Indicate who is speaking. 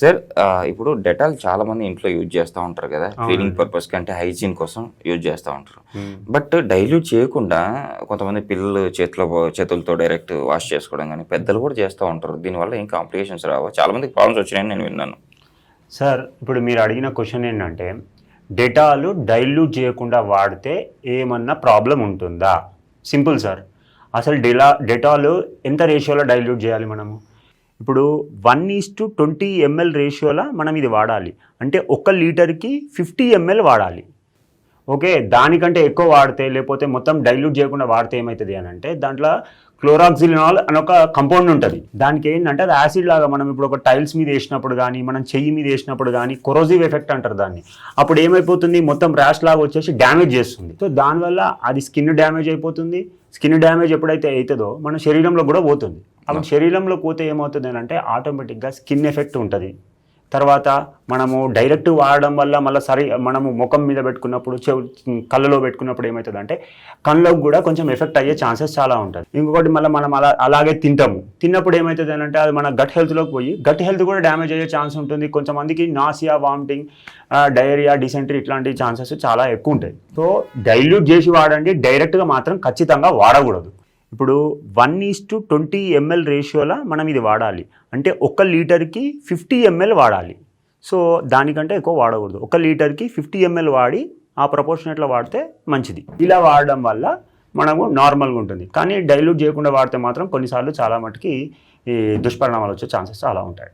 Speaker 1: Sir ఇప్పుడు Dettol చాలా మంది ఇంట్లో యూజ్ చేస్తూ ఉంటారు కదా. క్లీనింగ్ పర్పస్ కంటే హైజీన్ కోసం యూజ్ చేస్తూ ఉంటారు. బట్ డైల్యూట్ చేయకుండా కొంతమంది పిల్లలు చేతిలో చేతులతో డైరెక్ట్ వాష్ చేసుకోవడం కానీ పెద్దలు కూడా చేస్తూ ఉంటారు. దీనివల్ల ఏం కాంప్లికేషన్స్ రావు? చాలా మందికి ప్రాబ్లమ్స్ వచ్చినాయని నేను విన్నాను.
Speaker 2: సార్ ఇప్పుడు మీరు అడిగిన క్వశ్చన్ ఏంటంటే డేటాలు డైల్యూట్ చేయకుండా వాడితే ఏమన్నా ప్రాబ్లం ఉంటుందా? Simple sir. అసలు డెలా డెటాలు ఎంత రేషియోలో డైల్యూట్ చేయాలి మనము? ఇప్పుడు one is to twenty ML రేషియోలో మనం ఇది వాడాలి. అంటే ఒక లీటర్కి ఫిఫ్టీ ఎంఎల్ వాడాలి. ఓకే దానికంటే ఎక్కువ వాడితే లేకపోతే మొత్తం డైల్యూట్ చేయకుండా వాడితే ఏమవుతుంది అని అంటే దాంట్లో క్లోరాక్సిలినాల్ అని ఒక కంపౌండ్ ఉంటుంది. దానికి ఏంటంటే అది యాసిడ్ లాగా మనం ఇప్పుడు ఒక టైల్స్ మీద వేసినప్పుడు కానీ మనం చెయ్యి మీద వేసినప్పుడు కానీ కొరోజివ్ ఎఫెక్ట్ అంటారు దాన్ని. అప్పుడు ఏమైపోతుంది? మొత్తం ర్యాష్ లాగా వచ్చేసి డ్యామేజ్ చేస్తుంది. సో దానివల్ల అది స్కిన్ డ్యామేజ్ అయిపోతుంది. స్కిన్ డ్యామేజ్ ఎప్పుడైతే అవుతుందో మన శరీరంలో కూడా పోతుంది. అప్పుడు శరీరంలో పోతే ఏమవుతుంది అంటే ఆటోమేటిక్గా స్కిన్ ఎఫెక్ట్ ఉంటుంది. తర్వాత మనము డైరెక్ట్ వాడడం వల్ల మళ్ళీ సరి మనము ముఖం మీద పెట్టుకున్నప్పుడు చెవు కళ్ళలో పెట్టుకున్నప్పుడు ఏమవుతుంది అంటే కళ్ళకు కూడా కొంచెం ఎఫెక్ట్ అయ్యే ఛాన్సెస్ చాలా ఉంటుంది ఇంకొకటి మళ్ళీ మనం అలా అలాగే తింటాము. తిన్నప్పుడు ఏమవుతుంది అంటే అది మన గట్ హెల్త్లోకి పోయి గట్ హెల్త్ కూడా డ్యామేజ్ అయ్యే ఛాన్స్ ఉంటుంది. కొంతమందికి నాసియా వామిటింగ్ డయేరియా డిసెంట్రీ ఇట్లాంటి ఛాన్సెస్ చాలా ఎక్కువ ఉంటాయి. సో డైల్యూట్ చేసి వాడండి డైరెక్ట్గా మాత్రం ఖచ్చితంగా వాడకూడదు. ఇప్పుడు one is to twenty ML రేషియోలో మనం ఇది వాడాలి. అంటే ఒక లీటర్కి ఫిఫ్టీ ఎంఎల్ వాడాలి. సో దానికంటే ఎక్కువ వాడకూడదు. ఒక లీటర్కి ఫిఫ్టీ ఎంఎల్ వాడి ఆ ప్రపోర్షనేట్లో వాడితే మంచిది. ఇలా వాడడం వల్ల మనము నార్మల్గా ఉంటుంది. కానీ డైల్యూట్ చేయకుండా వాడితే మాత్రం కొన్నిసార్లు చాలా మటుకి ఈ దుష్పరిణామాలు వచ్చే ఛాన్సెస్ చాలా ఉంటాయి.